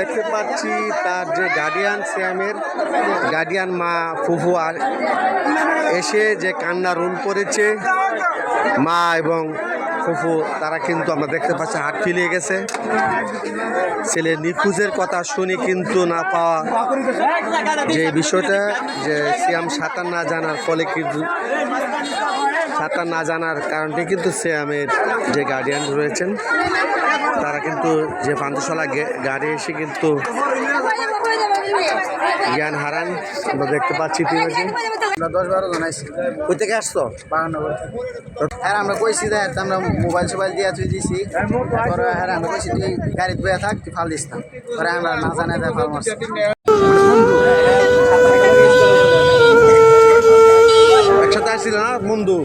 দেখতে পাচ্ছি তার যে গার্ডিয়ান শ্যামের গার্ডিয়ান মা ফুফু আর এসে যে কান্না রুল করেছে, মা এবং ফুফু, তারা কিন্তু আমরা দেখতে পাচ্ছি হাট ফিলিয়ে গেছে। ছেলে নিখোঁজের কথা শুনি কিন্তু না পাওয়া যে বিষয়টা, যে শ্যাম সাঁতার না জানার ফলে কিন্তু সাঁতার না জানার কারণটি কিন্তু শ্যামের যে গার্ডিয়ান রয়েছেন কিন্তু যে পান্থশালা গাড়ি এসে কিন্তু জ্ঞান হারান। আমরা দেখতে পাচ্ছি দশ বারো জন আইসি কই থেকে আসছো? বাগানগর হ্যাঁ আমরা কইছি দেখ আমরা মোবাইল সোবাইল দিয়ে তুই দিছি। হ্যাঁ আমরা কইছি তুই গাড়িতে বয়ে থাক তুই ফাল দিস না। পরে আমরা না জানাই দেয় ফাল মারছি। একসাথে আসছিল না বন্ধু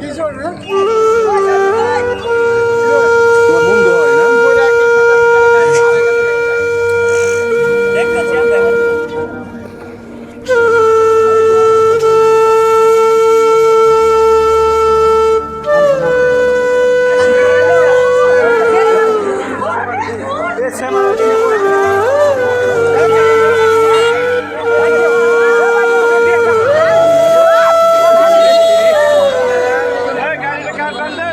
Santander.